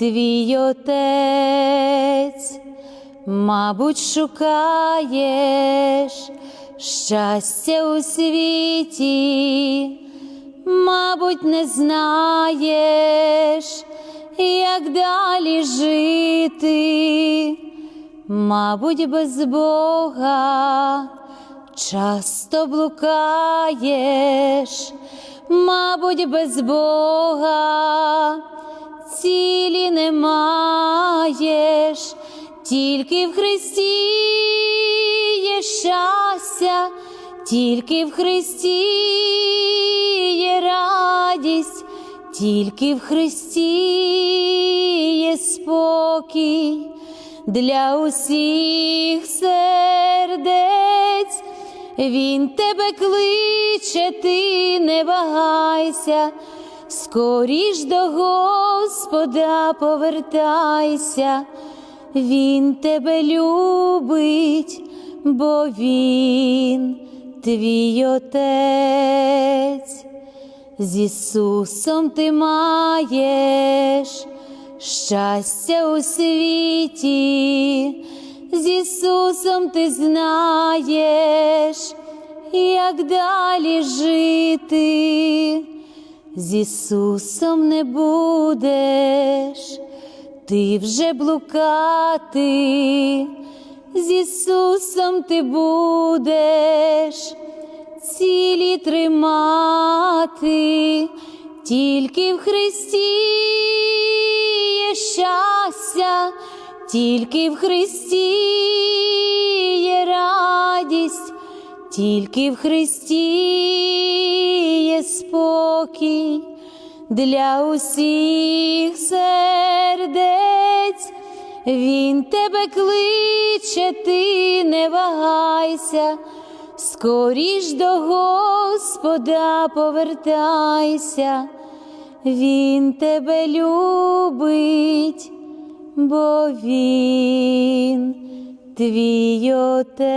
твій отець. Мабуть, шукаєш щастя у світі, мабуть, не знаєш, як далі жити, мабуть, без Бога часто блукаєш, мабуть, без Бога цілі не маєш, тільки в Христі є щастя, тільки в Христі є радість, тільки в Христі є спокій для усіх сердець. Він тебе кличе, ти не вагайся, скоріш до Господа повертайся, Він тебе любить, бо Він твій отець. З Ісусом ти маєш щастя у світі, з Ісусом ти знаєш, як далі жити, з Ісусом не будеш, ти вже блукати, з Ісусом ти будеш. Цілі тримати, тільки в Христі є щастя, тільки в Христі є радість, тільки в Христі спокій для усіх сердець. Він тебе кличе, ти не вагайся, скоріш до Господа повертайся, Він тебе любить, бо Він твій отець.